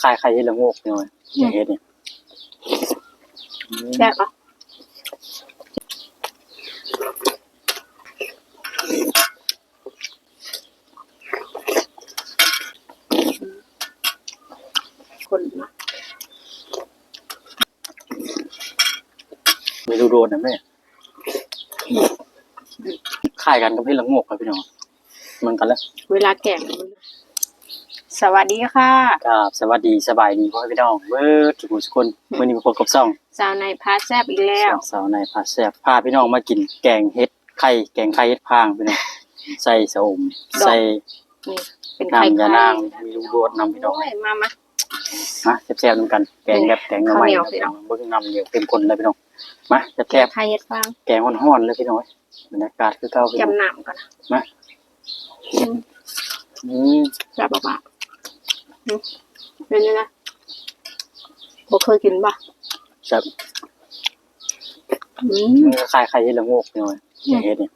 คล้ายๆไข่เห็ดละโงกหน่อยอย่างเห็ดเนี่ยอืมแซ่บอะคนนะไม่รู้โดนนะแม่คล้ายกันกับเห็ดละโงกครับพี่น้องเหมันกันแล้ว เวลาแก่งมัน สวัสดีค่ะครับสวัสดีสบายดีพ่อพี่น้องเบิร์ดทุกคนทุกคนวันนี้มาพบกับซ่องสาวในพาแซบอีกแล้วสาวในพาแซบพาพี่น้องมากินแกงเห็ดไข่แกงไข่เห็ดพางพี่น้องใส่สะอมใส่นี่เป็นไข่น้ำยาไข่นางมีลูกโดดนำพี่น้องโอ้ยมามามาแซ่บๆนำกันแกงแบบแกงหน่อไม้ข้าวเหนียวพี่น้องเบิ้งนำเดียวเต็มคนเลยพี่น้องมาแซ่บไข่เห็ดฟางๆแกงฮ้อนๆเลยพี่น้องบรรยากาศคือเก่าพี่น้องจำหนำก่อนนะมาอืมอืมแซ่บปะอืม เป็นยังไงบ่เคยกินป่ะแซ่บอืมมันก็คล้ายไข่เห็ดละโงกพี่น้องอย่างเห็ดเนี่ย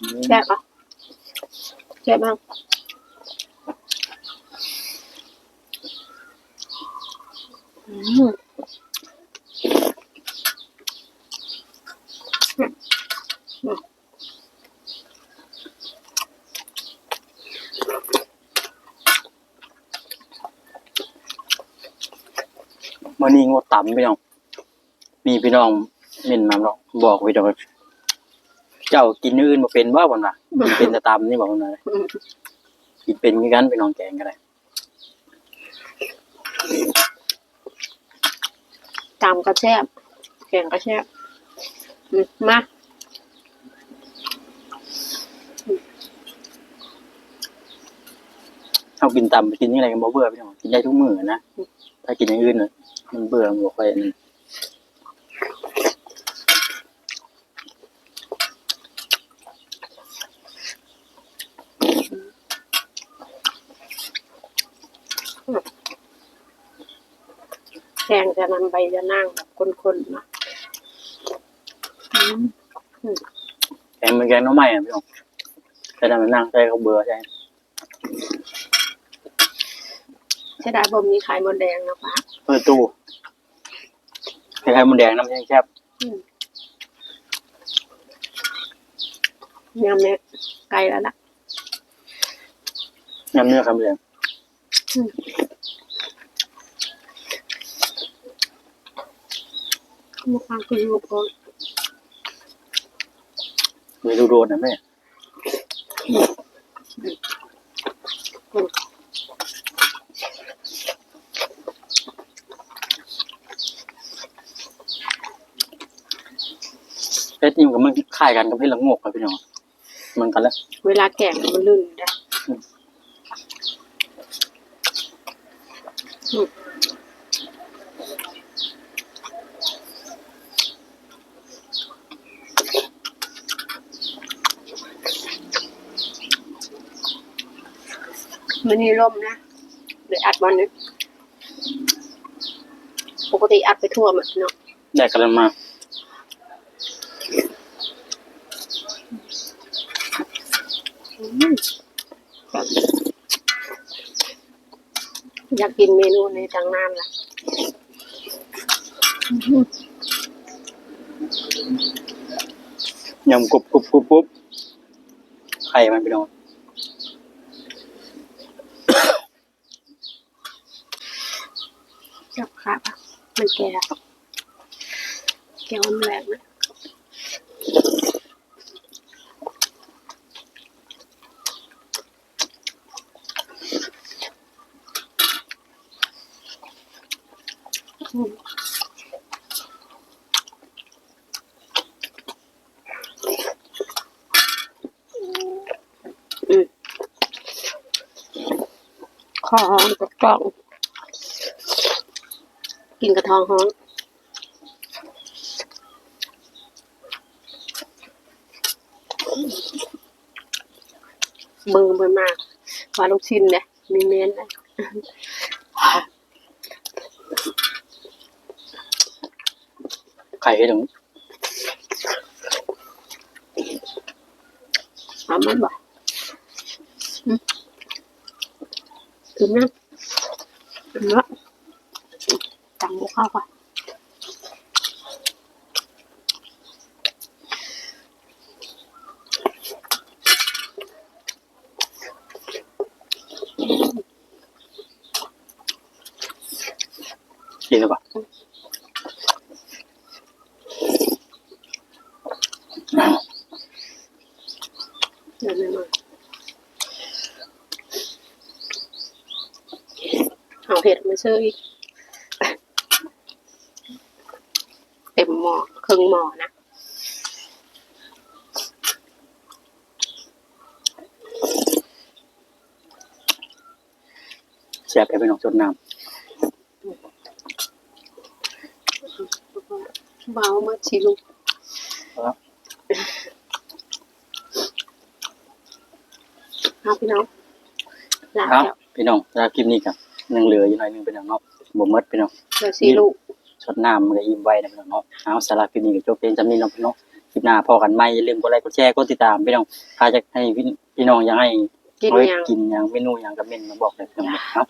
อืมแซ่บอะแซ่บบ้างอืม มื้อนี้งดต่ำพี่น้อง มีพี่น้องเม่นมาเนาะบอกพี่น้องเจ้ากินอื่นมาเป็นบ่บ่น่ะกินเป็นแต่ตำนี่บ่น่ะอืมกินเป็นกันพี่น้องแกงก็ได้ตามก็แซ่บแกงก็แซ่บมา เฮากินตำกินยังไงก็บ่เบื่อพี่น้องกินได้ทุกมื้อนะถ้ากินอย่างอื่นน่ะมันเบื่อมันบ่ค่อยอันนั้นแกงจะนำใบจะนั่งแบบคนๆนะอืมแกงมันแกงหน้ำใหม่อะพี่น้องแต่ถ้ามันนั่งใส่เขาเบื่อใช่ ใช่ได้บ่มีขายมดแดงนะป้าเปิดตู้คล้ายๆมันแดงน้ำแข็งแคบยำเนี่ยไกลแล้วล่ะน้ำเนื้อครับเรียงมุกฟังคือลูกคนมีดูโดนนะแม่ เพชรนี่มันก็มันคล้ายกันกับเพชรละโงกครับพี่น้องเหมันกันแล้วเวลาแก่มันลื่นได้อืมมันนี่ร่มนะเลยอัดวันนี้ปกติอัดไปทั่วหมดเนาะได้กันแล้วมา อยากกินเมนูในจังนานล่ะยำกรุบกรุบกรุบกรุบไข่มันพี่น้องจับขาปะมันแก่แก่อมแรงนะ คอหอมกับกล่องกินกระทองฮ้อนมือมันมากว่าลูกชิ้นเนี่ยมีเมนนะไข่ให้ถึงเอามันบ อกอืมถึงนะเนาะจังบุ เข้าก่อนกินหรือเปล่าเดี๋ยวไม่มาเอาเห็ดมาซื้ออีกเต็มหม้อครึ่งหม้อนะแซ่บไปพี่น้องจดน้เบามาชิลูกำครับเอาพี่น้องลาครับแล้ว พี่น้องสำหรับคลิปนี้ครับ ยังเหลืออยู่หน่อยหนึงพี่น้องเนาะบ่หมดพี่น้องเดี๋ยวชิลูกชดน้ำมันก็อิ่มไว้นะพี่น้องเนาะเอาสาระคลิปนี้ก็จบเพียงจำนี้เนาะพี่น้องคลิปหน้าพอกันใหม่อย่าลืมกดไลค์กดแชร์กดติดตามพี่น้องถ้าจะให้พี่พี่น้องอยากให้กินเอาไว้ยังกินอย่างเมนูอย่างกับเมนมาบอกเลยพี่น้องเนาะ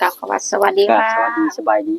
กล่าวคำว่าสวัสดีก็ค่ะสวัสดีสบายดี